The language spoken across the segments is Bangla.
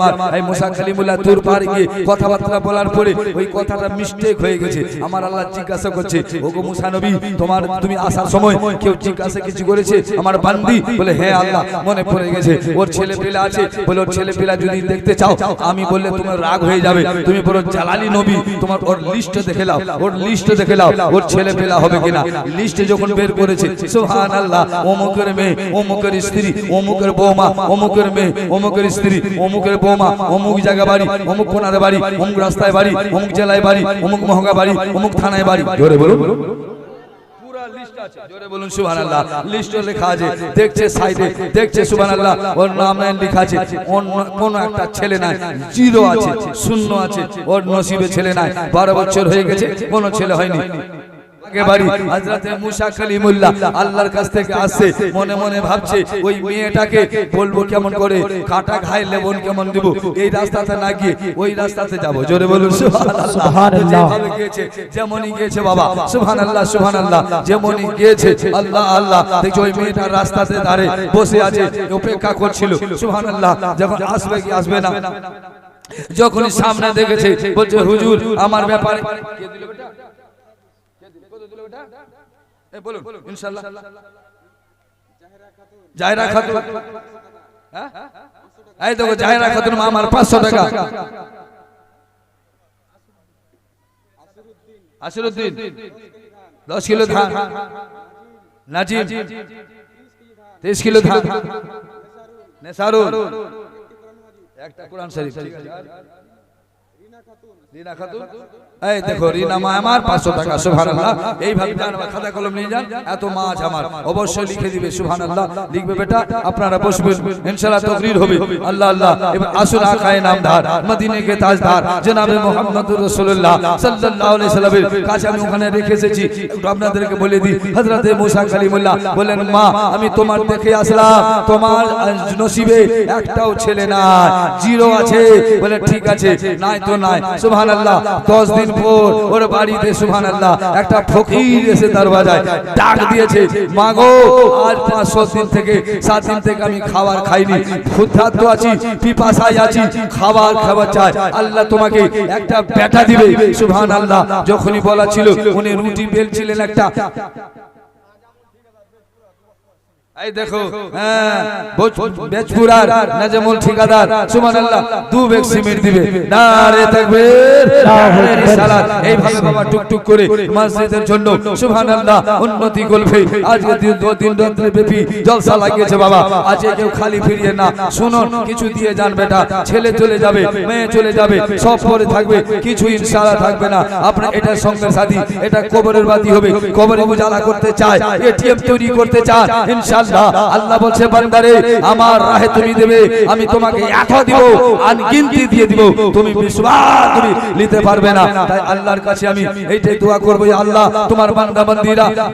আমার তুমি বান্দি? বলে হ্যাঁ আল্লাহ, মনে পড়ে গেছে। ওর ছেলে পেলে আছে। বলে, ওর ছেলে পেলা যদি দেখতে চাও, আমি বললে তোমার রাগ হয়ে যাবে। তুমি বলো জালালি নবী। তোমার ওর লিস্ট দেখে নাও। ওর লিস্ট দেখে নাও। ওর ছেলে পেলা হবে কিনা? লিস্টে যখন বের করেছে সুবহান আল্লাহ অমুকের মেয়ে, অমুকের স্ত্রী, অমুকের বৌমা, অমুকের মেয়ে, অমুকের স্ত্রী, অমুকের বৌমা, অমুক জায়গা বাড়ি, অমুক কোনারে বাড়ি, অমুক রাস্তায় বাড়ি, অমুক জেলায় বাড়ি, অমুক মহঙ্গা বাড়ি, অমুক থানায় বাড়ি। জোরে বলুন। লেখা আছে, দেখছে সাইডে, দেখছে ওর নাম লেখা আছে কোন একটা ছেলে আছে, শূন্য আছে, ওর ছেলে বারো বছর হয়ে গেছে, কোনো ছেলে হয়নি। মুসা কালিমুল্লাহ আল্লাহর কাছ থেকে আসছে মনে মনে ভাবছে ওই মেয়েটাকে বলব কেমন করে কাটা খায় লেবন কেমন দিব এই রাস্তাতে না গিয়ে ওই রাস্তাতে যাব। জোরে বলুন সুবহানাল্লাহ। সুবহানাল্লাহ। যেভাবে গিয়েছে যেমনই গিয়েছে বাবা সুবহানাল্লাহ সুবহানাল্লাহ। যেমনই গিয়েছে আল্লাহ আল্লাহ দেখছ ওই মেয়েটার রাস্তাতে দাঁড়ে বসে আছে অপেক্ষা করছিল সুবহানাল্লাহ যখন আসবে কি আসবে না। যখনই সামনে দেখেছে বলছে হুজুর আমার ব্যাপারে কে দিল বেটা? এ বলুন ইনশাআল্লাহ জায়রা খাতুন হ্যাঁ এই দেখো জায়রা খাতুন মা আমার 500 টাকা আসিরউদ্দিন 10 কিলো ধান নাজিম 30 কিলো ধান নেসারুল একটা কোরআন শরীফ ঠিক আছে আর? রিনা খাতুন? এই দেখো রিনা মা আমার পাঁচশো টাকা এইভাবে খাতা কলম নিয়ে যান? এত মাছ আমার। অবশ্যই লিখে দিবে লিখবে বেটা আপনারা বসবেন। ইনশাআল্লাহ তকরির হবে। আল্লাহ আল্লাহ। এবার আসুন আকায়ে নামধার। মদিনে কে তাজদার জনাবে মুহাম্মদুর রাসূলুল্লাহ সাল্লাল্লাহু আলাইহি সাল্লামের কাছে আমি ওখানে রেখে এসেছি। একটু আপনাদেরকে বলে দিই হযরতে মুসা কালিমুল্লাহ বলেন মা আমি তোমার দেখে আসলাম। তোমার নসিবে একটাও ছেলে না জিরো আছে। বলে ঠিক আছে। নাই তো নাই। সুবহানাল্লাহ 10 দিন পর ওর বাড়িতে সুবহানাল্লাহ, একটা ফকির এসে দরজায় ডাক দিয়েছে, মাগো 500 দিন থেকে 7 দিন থেকে আমি খাবার খাইনি, ক্ষুধার্ত আছি, পিপাসায় আছি, খাবার খাবার চাই, আল্লাহ তোমাকে একটা বেটা দিবে, সুবহানাল্লাহ। যখনই বলা ছিল, উনি রুটি বেলছিলেন একটা। এই দেখো হ্যাঁ বেজপুরার নাজমুল ঠিকাদার সুবহানাল্লাহ দু বেগ সিমেন্ট দিবে। নারে তাকবীর নারে রিসালাত এইভাবে বাবা টুকটুক করে মসজিদের জন্য সুবহানাল্লাহ উন্নতি করবে। আজকে দিন দু দিন রাত্রে ব্যাপী জলসা লাগিয়েছে বাবা। আজকে কেউ খালি ফিরিয়ে না। শুনুন কিছু দিয়ে যান বেটা। ছেলে চলে যাবে মেয়ে চলে যাবে সব পরে থাকবে। কিছু ইনশাআল্লাহ থাকবে না। আপনার এটা সঙ্গের সাথী। এটা কবরের বাতি হবে। কবরে উজালা করতে চায়। এটিএম তৈরি করতে চায়। ইনশাআল্লাহ আল্লাহ বলছে, বান্দারে, আমার রাহে তুমি দেবে, আমি তোমাকে দিব আনগিনতি দিয়ে দিব। তুমি বিশ্বাস তুমি নিতে পারবে না। তাই আল্লাহর কাছে আমি এইটাই দোয়া আল্লাহ, তোমার বান্দা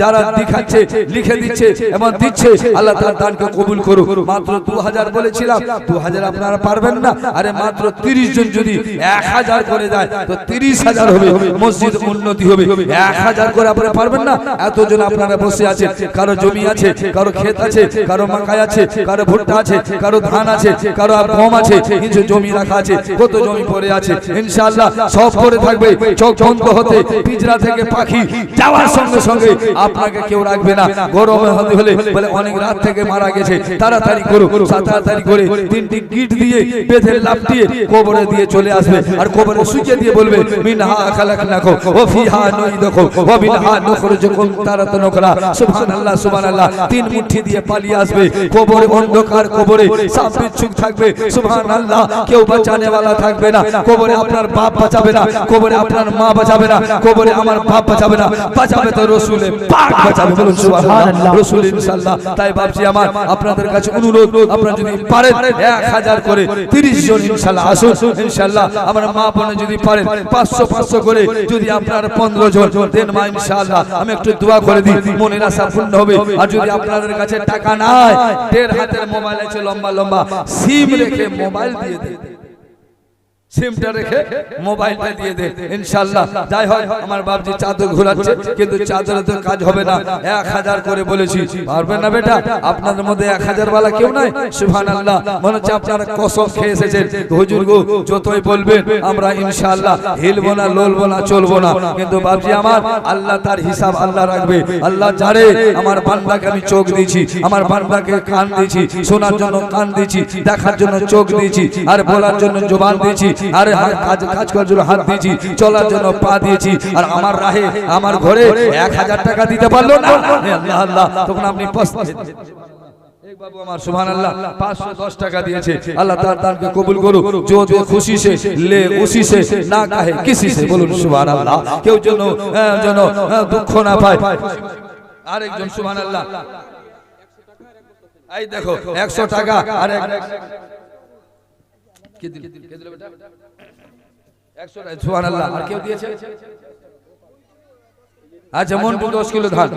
যারা দেখাচ্ছে, লিখে দিচ্ছে এবং দিচ্ছে, আল্লাহ দানকে কবুল করুক। মাত্র 2000 বলেছিলাম 2000 আপনারা পারবেন না। আরে মাত্র 30 জন যদি 1000 করে দেয়, তো 30000 হবে, মসজিদ উন্নতি হবে। 1000 করে আপনারা পারবেন না? এতজন আপনারা বসে আছেন, কারও জমি আছে, কারও ক্ষেত আছে কারও মাকাই আছে কারও ভুট্টা আছে কারও ধান আছে কারও গম আছে কিছু জমি রাখা আছে কত জমি পড়ে আছে ইনশাআল্লাহ সব পড়ে থাকবে চোখ বন্ধ হতে পিজরা থেকে পাখি যাওয়ার সঙ্গে সঙ্গে আপনাকে কেউ রাখবে না গরমে হতে হলে বলে অনেক রাত থেকে মারা গেছে তাড়াতাড়ি করো তাড়াতাড়ি করে তিনটি গিট দিয়ে বেঁধে লাভ দিয়ে কবরে দিয়ে চলে আসবে আর কবরে শুকিয়ে দিয়ে বলবে মিনহা খালাকনাকু ওয়া ফিহা নুইদুকু ওয়া মিনহা নুখরিজুকুম তারাতান উখরা সুবহানাল্লাহ সুবহানাল্লাহ তিন মুঠি দিয়ে পালিয়ে আসবে। কবরে অন্ধকার কবরে সাপ বিচ্ছুক থাকবে। সুবহানাল্লাহ, কেউ বাঁচানে वाला থাকবে না। কবরে আপনার বাপ বাঁচাবে না। কবরে আপনার মা বাঁচাবে না। কবরে আমার বাপ বাঁচাবে না। বাঁচাবে তো রাসূলে, পাক বাঁচাবে। বলুন সুবহানাল্লাহ। রাসূল ইনশাআল্লাহ। তাই বাপজি আমার আপনাদের কাছে অনুরোধ, আপনারা যদি পারেন 1000 করে 30 জন ইনশাআল্লাহ আসুন। ইনশাআল্লাহ আমার মা বোন যদি পারেন 500 500 করে যদি আপনার 15 জন, দেন মা ইনশাআল্লাহ। আমি একটু দোয়া করে দিই। মনের আশা পূর্ণ হবে। আর যদি আপনাদের কাছে টাকা নাই দেড় হাতের মোবাইল আছে লম্বা লম্বা। সিম রেখে মোবাইল দিয়ে দিন সিমটা রেখে মোবাইলটা দিয়ে দে ইনশাল্লাহ যাই হয় আমার বাপজি চাদর ঘোরাচ্ছে কিন্তু চাদরে তো কাজ হবে না। এক হাজার করে বলেছি পারবেন না বেটা? আপনাদের মধ্যে এক হাজার বালা কেউ নাই? সুহান আল্লাহ মনে হচ্ছে আপনারা কসম খেয়ে এসেছেন। হুজুর গো যতই বলবেন আমরা ইনশাল্লাহ হিলবো না ললবো না চলবো না। কিন্তু বাপজি আমার আল্লাহ তার হিসাব আল্লাহ রাখবে। আল্লাহ জানে আমার বান্দাকে আমি চোখ দিয়েছি আমার বান্দাকে কান দিয়েছি শোনার জন্য কান দিয়েছি। দেখার জন্য চোখ দিয়েছি আর বলার জন্য জবান দিয়েছি। আর কাজ কাজ করার জন্য হাত দিয়েছি, চলার জন্য পা দিয়েছি, আর আমার রাহে, আমার ঘরে এক হাজার টাকা দিতে পারল না। আল্লাহ তখন আপনি কেউ যেন যেন আরেকজন সুহান আল্লাহ এই দেখো, একশো টাকা আর কে দিল কে দিল বেটা একশো টাকা সুভান আল্লাহ আর কেউ দিয়েছে আচ্ছা মন্টু দশ কিলো ধান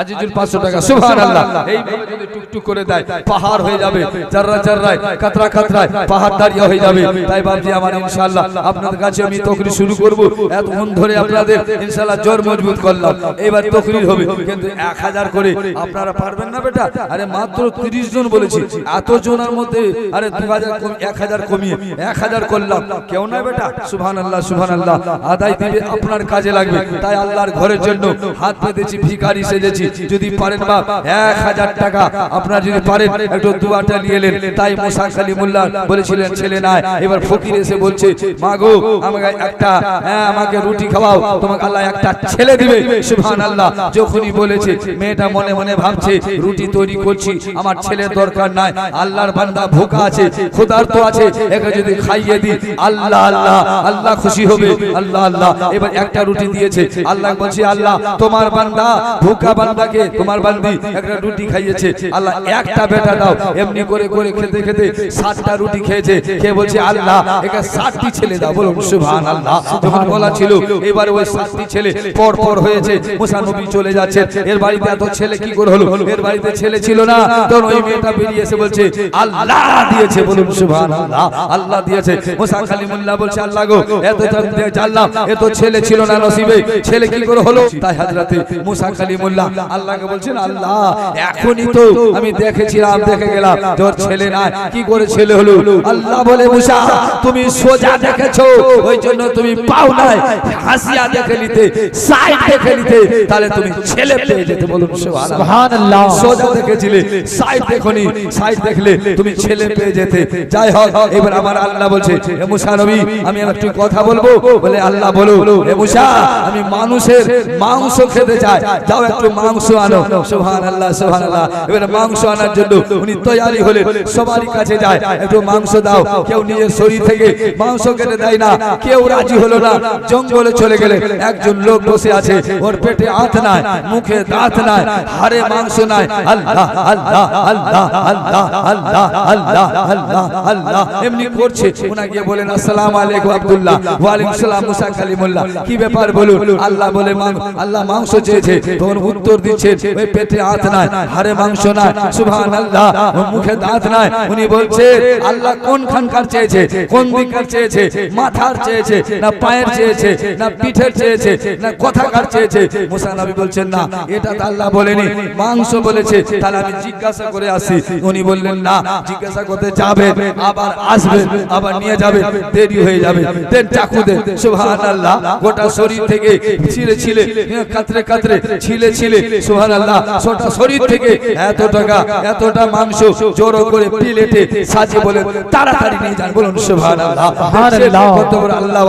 আজিজুল পাঁচশো টাকা সুভান আল্লাহ এইভাবে যদি টুকটুক করে দেয় পাহাড় হয়ে যাবে চাররা চাররায় কাতরা কাতরায় পাহাড় দাঁড়িয়ে হয়ে যাবে। তাই ভাবছি আমার ইনশাআল্লাহ আপনাদের কাছে আমি তকরি শুরু করব। এতক্ষণ ধরে আপনাদের ইনশাআল্লাহ জোর মজবুত করলাম। এবার তকরি হবে। কিন্তু এক হাজার করে আপনারা পারবেন না বেটা? আরে মাত্র তিরিশ জন বলেছি। এত জনের মধ্যে আরে দু হাজার এক হাজার কমিয়ে এক হাজার করলাম। কেউ না বেটা? সুভান আল্লাহ আদায় দিবে আপনার কাজে লাগবে। তাই আল্লাহর ঘরের জন্য হাত পেতেছি ভিখারি সেজেছি। যদি পারেন বা এক হাজার টাকা আপনার যদি পারেন একটু দুয়াটা নিয়ে এলেন তাই মোসা খালি মোল্লা বলেছিলেন ছেলে নাই। এবার ফকির এসে বলছে মা গো আমাকে একটা হ্যাঁ, আমাকে রুটি খাওয়াও। তোমাকে আল্লাহ একটা ছেলে দিবে। সুবহান আল্লাহ যখনই বলেছে মেয়েটা মনে মনে ভাবছে রুটি তৈরি করছি আমার ছেলের দরকার নাই আল্লাহর বান্দা ভুকা আছে ক্ষুধার্ত আছে একে যদি খাইয়ে দিই আল্লাহ আল্লাহ আল্লাহ খুশি হবে আল্লাহ আল্লাহ এবার একটা রুটি দিয়েছে আল্লাহ বলছে আল্লাহ। তোমার বান্দা ভুকা বান্দাকে তোমার বান্দি একটা রুটি খাইয়েছে। আল্লাহ একটা বেটা দাও। এমনি করে করে খেতে খেতে সাতটা রুটি খেয়েছে। খেয়ে বলছে, আল্লাহ, একে সাতটি ছেলে দাও। বলুন সুবহান আল্লাহ যখন বলা ছিল, এবার ওই সাতটি ছেলে পর পর হয়েছে। মুসা নবী চলে যাচ্ছে এর বাড়িতে এত ছেলে কি করে হলো? এর বাড়িতে ছেলে ছিল না। তখন ওই মেয়েটা বেরিয়ে এসে বলছে, আল্লাহ দিয়েছে। বলুন সুবহান আল্লাহ আল্লাহ দিয়েছে। মুসা কালিমুল্লাহ বলছে, আল্লাহ গো, এত জানলাম, এত ছেলে ছিল না নসিবে। ছেলে কি করে হলো? তাই হাজরাতে মুসা কালিমুল্লাহ আল্লাহকে বলছেন আল্লাহ এখনই তো আমি দেখেছিলাম দেখে গেলাম তোর ছেলে না কি করে ছেলে হলো? আল্লাহ বলে মুসা তুমি সোজা দেখেছ ওই জন্য তুমি পাও নাই হাসিয়া দেখে নিতে সাইড দেখে নিতে তাহলে তুমি ছেলে পেয়ে যেতে বলুন সুবহানাল্লাহ। সোজা দেখেছিলে সাইড দেখনি সাইড দেখলে তুমি ছেলে পেয়ে যেতে। যাই হোক এবার আমার আল্লাহ বলছে এ মুসা নবী আমি একটু কথা বলব বলে আল্লাহ বলো এ মুসা আমি মানুষের মাংস খেতে চাই যাও একটু মাংস আনো। মাংস আনার জন্য উনি তৈরি হলেন সবারই কাছে যায়। একটু মাংস দাও। কেউ নিজের শরীর থেকে মাংস কেটে দেয় না। কেউ রাজি হলো না। জঙ্গলে চলে গেলে একজন লোক বসে আছে। ওর পেটে হাত নাই, মুখে দাঁত নাই, হাড়ে মাংস নাই। আল্লাহ আল্লাহ আল্লাহ আল্লাহ আল্লাহ আল্লাহ আল্লাহ আল্লাহ। এমনি করছে। ওনা গিয়ে বলেন, আসসালামু আলাইকুম আব্দুল্লাহ। ওয়া আলাইকুম সালাম মুসা কালিমুল্লাহ। কি ব্যাপার বলুন? আল্লাহ বলে, মাং- আল্লাহ মাংস চেয়েছে। তখন উত্তর দিচ্ছে ওই পেটে হাত নাই হাড়ে মাংস নাই। সুবহানাল্লাহ। মুখে দাঁত নাই। উনি বলছে আল্লাহ কোন খানকার চেয়েছে? কোন দিককার চেয়েছে? মাথার চেয়েছে না পায়ের চেয়েছে না পিঠের চেয়েছে না কথাকার চেয়েছে? মুসা নবী বলছেন না এটা তো আল্লাহ বলেনি। মাংস বলেছে। তাহলে আমি জিজ্ঞাসা করে আসি। উনি বললেন না জিজ্ঞাসা করতে যাবে। আবার আসবে। আবার নিয়ে যাবে। দেরি হয়ে যাবে। দেন চাকু দেন। সুবহানাল্লাহ। গোটা শরীর থেকে ছিলে ছিলে কাতরে কাতরে ছিলে ছিলে গোটা শরীর থেকে এত টাকা এতটা মাংস জোর করে প্লেটে সাজিয়ে বলে তাড়াতাড়ি নিয়ে যান বলুন সুবহানাল্লাহ। কত বড় আল্লাহ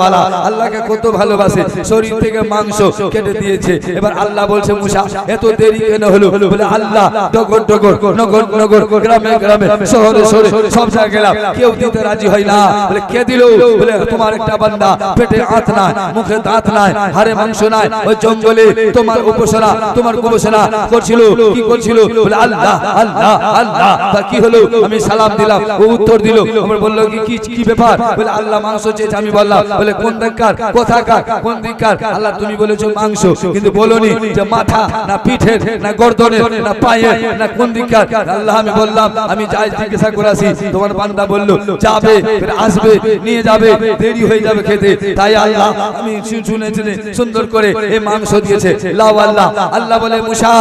আল্লাহকে কত ভালোবাসে শরীর থেকে মাংস কেটে দিয়েছে। এবার আল্লাহ বলছে মুসা এত দেরি কেন হলো? বলে আল্লাহ ডগর ডগর নগর নগর গ্রামে গ্রামে শহরে শহরে সব জায়গায় গেলাম। কেউ দিতে রাজি হয় না। বলে কে দিল? বলে তোমার একটা বান্দা পেটে হাত নাই মুখে দাঁত নাই হাড়ে মাংস নাই ওই জঙ্গলে তোমার উপসরা তোমার ঘোষণা করছিল। কি করছিল? আল্লাহ আল্লাহ আল্লাহ। তা কি হলো? আমি সালাম দিলাম ও উত্তর দিল। আমার বলল, কি কি ব্যাপার? বলে, আল্লাহ মাংস চেয়েছে। আমি বললাম, বলে, কোন দিককার কোথাকার কোন দিককার আল্লাহ, তুমি বলেছ মাংস, কিন্তু বলোনি যে মাথা না পিঠের, না গর্দনের, না পায়ের, না কোন দিককার আল্লাহ, আমি বললাম, আমি যাই জিজ্ঞাসা করাছি, তোমার বান্দা বলল, যাবে আসবে, নিয়ে যাবে, দেরি হয়ে যাবে খেতে। তাই আল্লাহ, আমি শু- শুনে শুনে সুন্দর করে এই মাংস দিয়েছে। লাও আল্লাহ। আল্লাহ বলে মুসা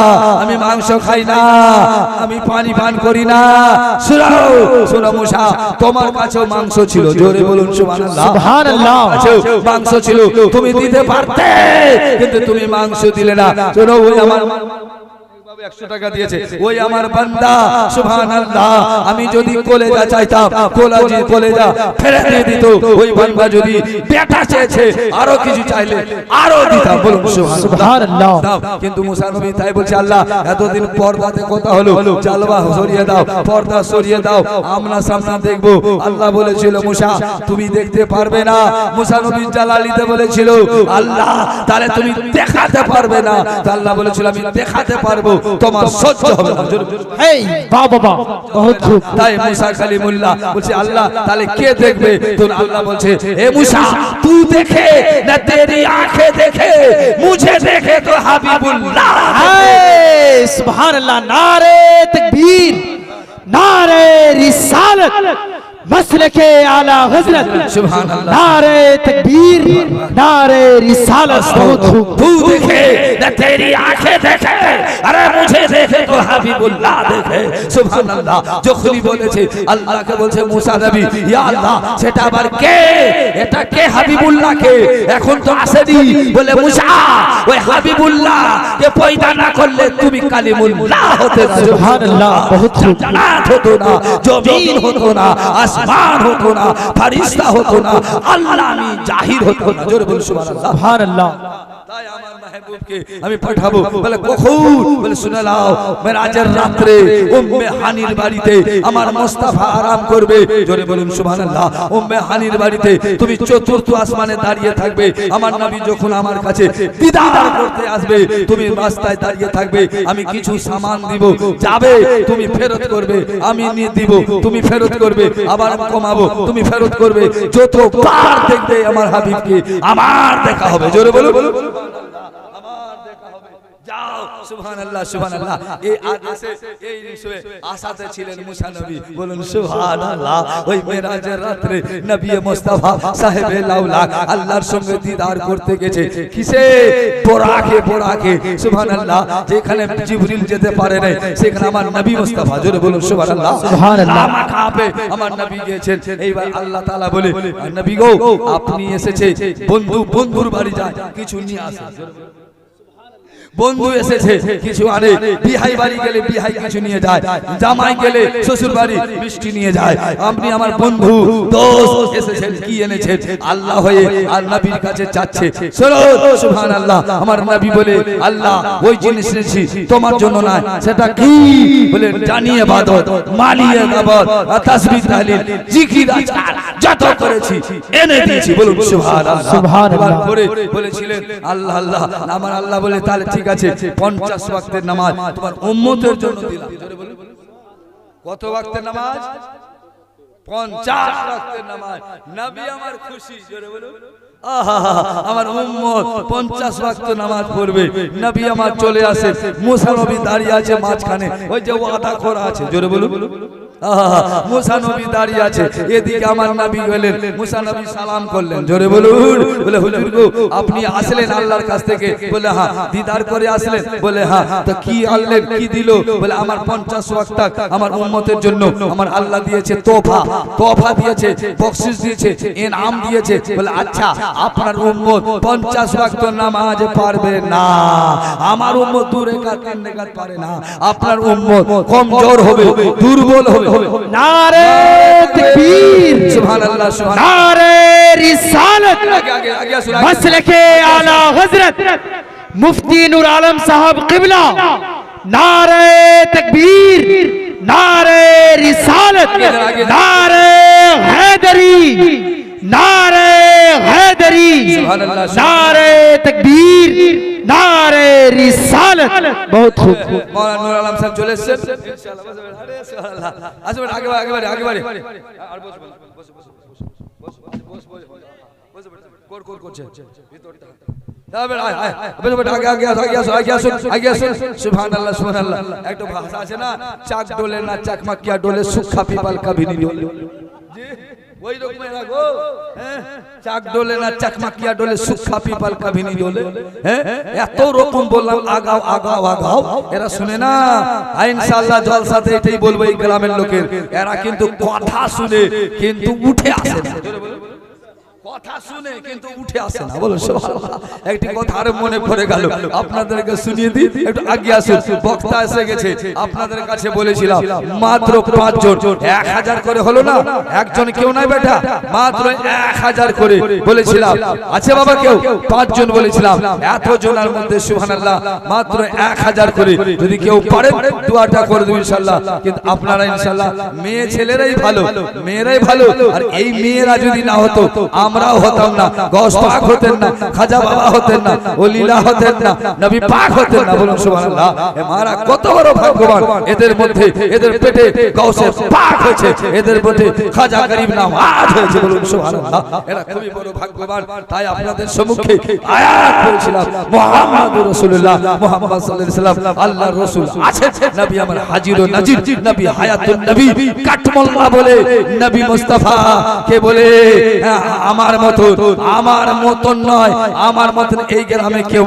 আমি মাংস খাই না আমি পানি পান করি না। শুনাও শোনো মুসা তোমার কাছেও মাংস ছিল। জোরে বলুন সুবহানাল্লাহ। মাংস ছিল। তুমি দিতে পারতে কিন্তু তুমি মাংস দিলে না। শোনো ওই আমার একশো টাকা দিয়েছে। ওই আমার বান্দা সুবহানাল্লাহ আমি যদি কলেজা চাইতাম কোলাজি কলেজা ফেলে দিয়ে দিত। ওই বান্দা যদি বেটা চেয়েছে আরও কিছু চাইলে আরও দিতাম। বলুন সুবহানাল্লাহ। সুবহানাল্লাহ। কিন্তু মুসা তাই বলছে আল্লাহ এতদিন পর্দাতে কথা হলো। জালবা সরিয়ে দাও পর্দা সরিয়ে দাও। আমরা সামনে দেখব। আল্লাহ বলেছিল মুসা তুমি দেখতে পারবে না। মুসা নবী জালালিতে বলেছিল আল্লাহ তাহলে তুমি দেখাতে পারবে না। আল্লাহ বলেছিল আমি দেখাতে পারব। তোমার সহ্য হবে না। এই বাহ বাবা বহুত খুব তাই মুসা কালিমুল্লাহ বলছে আল্লাহ তাহলে কে দেখবে? তো আল্লাহ বলছে এ মুসা তু দেখে না তেরি আঁখে দেখে মুঝে দেখে তো হাবিবুল্লাহ সুবহানাল্লাহ নারে তকবীর নারে রিসালত مسلک اعلی حضرت سبحان اللہ نعرہ تکبیر نعرہ رسالت بہت خوب تو دیکھے نہ تیری آنکھیں دیکھے ارے مجھے دیکھے تو حبیب اللہ دیکھے سبحان اللہ جو خلی بولے چھے اللہ کے بول چھے موسیٰ نبی খুলি বলেছে আল্লাহকে বলছে کے নবী ইয়া আল্লাহ সেটা আবার কে এটা কে بولے موسیٰ وے حبیب اللہ کے মুসা ওই হাবিবুল্লাহ لے পয়দা না করলে তুমি কালিমুল্লাহ হতে সুবহানাল্লাহ বহুত জান্নাত হতো না জমিন হতো না আস আসমান হতো না ফারিস্তা হতো না আল্লাহ আমি জাহির হতো না। জোরে বলুন সুবহানাল্লাহ। সুবহানাল্লাহ। মাহবুবকে আমি পাঠাবো। বলে কখন বলে শুনে নাও মেরাজের রাত্রে উম্মে হানির বাড়িতে আমার মোস্তাফা আরাম করবে। জোরে বলুন সুবহানাল্লাহ উম্মে হানির বাড়িতে তুমি চতুর্থ আসমানে দাঁড়িয়ে থাকবে। আমার নবী যখন আমার কাছে দিদার করতে আসবে তুমি রাস্তায় দাঁড়িয়ে থাকবে। আমি কিছু সামান দিব। যাবে তুমি ফেরত করবে। আমি নিয়ে দিব তুমি ফেরত করবে। আবার কমাবো তুমি ফেরত করবে। যত বার দেখবে আমার হাবিবকে আমার দেখা হবে। জোরে বলুন। সুবহানাল্লাহ সুবহানাল্লাহ। এই আদেশে এই নিশে আশাতে ছিলেন মুসা নবী। বলুন সুবহানাল্লাহ। ওই মেরাজের রাতে নবী মুস্তাফা সাহেবে লাউলাক আল্লাহর সঙ্গে দিদার করতে গেছে। কিসে? বোরাকে বোরাকে। সুবহানাল্লাহ যেখানে জিবরিল যেতে পারে নাই সেখানে আমার নবী মুস্তাফা। জোরে বলুন সুবহানাল্লাহ। সুবহানাল্লাহ। লামা কাপে আমার নবী গিয়েছেন। এইবার আল্লাহ তাআলা বলে নবী গো আপনি এসেছে বন্ধু বন্ধুর বাড়ি যায় কিছু নিয়ে আসে বন্ধু এসেছে কিছু আনে বিহাই বাড়ি গেলে বিহাই কিছু নিয়ে যায় জামাই গেলে শ্বশুর বাড়ি মিষ্টি নিয়ে যায় আপনি আমার বন্ধু দোস্ত এসেছেন কি এনেছেন? আল্লাহ হয়ে আর নবীর কাছে চাচ্ছে। শোনো সুবহানাল্লাহ আমার নবী বলে আল্লাহ ওই জিনিস এনেছি তোমার জন্য না সেটা কি? বলে জানিয়ে বাদত মালিয়ে দাবত তাসবিহ তাহলিল জিকির আজকার যত করেছি এনে দিয়েছি বলুন সুবহানাল্লাহ। সুবহানাল্লাহ। এবার করে বলেছিলেন আল্লাহ আল্লাহ আমার আল্লাহ বলে তাহলে ঠিক আছে পঞ্চাশ ওয়াক্তের নামাজ তোমার উম্মতের জন্য দিলাম। কত ওয়াক্তের নামাজ? পঞ্চাশ ওয়াক্তের নামাজ। নবী আমার খুশি আমার উম্মত পঞ্চাশ ওয়াক্ত নামাজ পড়বে। নবী আমার চলে আসে মুসা নবী দাঁড়িয়ে আছে মাঝখানে। ওই যে ওয়াদা করা আছে, জোরে বলুন মুসা নবী দাঁড়িয়ে আছে এদিকে আমার নবী গেলেন মুসা নবী সালাম করলেন জোরে বলুন বলে হুজুর গো আপনি আসলেন আল্লাহর কাছ থেকে বলে হ্যাঁ দিদার করে আসলেন বলে হ্যাঁ তো কি আনলেন কি দিল বলে আমার পঞ্চাশ ওয়াক্ত আমার উম্মতের জন্য আমার আল্লাহ দিয়েছে তোফা তোফা দিয়েছে বকশিস দিয়েছে দিয়েছে বলে আচ্ছা আপনার উম্মত পঞ্চাশ ওয়াক্ত নামাজ পারবে না আমার উম্মত দু রেখাত তিন পারে না আপনার উম্মত কমজোর হবে দুর্বল হবে হবে। নারে তকবীর। সুবহানাল্লাহ সুবহানাল্লাহ। নারে রিসালাত। মাসলাকে আলা হযরত মুফতি নূর আলম সাহেব কিবলা। নারে তকবীর। নারে রিসালাত। নারে हैदरी नारे हैदरी नारे तकबीर नारे रिसालत बहुत खूब मौलाना नूर आलम साहब চলে এসেছেন আসবেন আগে বাড়ি আগে বাড়ি আগে বাড়ি আর বস বস বস বস বস বস কোর কোর করছে ভিতরটা একটা ভাষা আছে না চাক ডোলে না চাকমাকিয়া ডোলে সুখা পিপাল কাবিনী ডোলে ওই রকমের গো হ্যাঁ? চাক ডোলে না চাকমাকিয়া ডোলে, সুখা পিপাল কাভিনি ডোলে হ্যাঁ? এত রকম বললাম, আগাও আগাও আগাও। এরা শুনে না আর ইনশাআল্লাহ, জলসাতে এটাই বলব এই গ্রামের লোকের। এরা কিন্তু কথা শুনে, কিন্তু উঠে আসে না। কথা শুনে কিন্তু উঠে আসে না বলো একটি কথা আর মনে পড়ে গেল। আপনাদেরকে শুনিয়ে দিই একটু আগে আসুন বক্তা এসে গেছে। আপনাদের কাছে বলেছিলাম মাত্র পাঁচজন। এক হাজার করে হলো না? একজন কেউ নাই বেটা? মাত্র এক হাজার করে বলেছিলাম। আছে বাবা কেউ? পাঁচজন বলেছিলাম। এত জনের মধ্যে সুবহানাল্লাহ মাত্র এক হাজার করে। যদি কেউ পারে দোয়াটা করে দেবেন ইনশাল্লাহ। কিন্তু আপনারা ইনশাল্লাহ মেয়ে ছেলেরাই ভালো। মেয়েরাই ভালো। আর এই মেয়েরা যদি না হতো আমরাও হতাম না গস পাক হতেন না খাজা বাবা হতেন না ওলিলা হতেন না নবী পাক হতেন না বলুন সুবহানাল্লাহ। এ মারা কত বড় ভাগ্যবান এদের মধ্যে এদের পেটে গৌসে পাক হয়েছে এদের মধ্যে খাজা গরিব নাম আজ হয়েছে বলুন সুবহানাল্লাহ। এরা খুবই বড় ভাগ্যবান তাই আপনাদের সম্মুখে আয়াত করেছিলাম মুহাম্মাদুর রাসূলুল্লাহ মুহাম্মদ সাল্লাল্লাহু আলাইহি সাল্লাম আল্লাহর রাসূল আছে নবী আমার হাজির ও নাজির নবী হায়াতুন নবী কাটমোল্লা বলে নবী মুস্তাফা কে বলে হ্যাঁ, আমার মতন আমার মতন নয় আমার মতন এই গ্রামে কেউ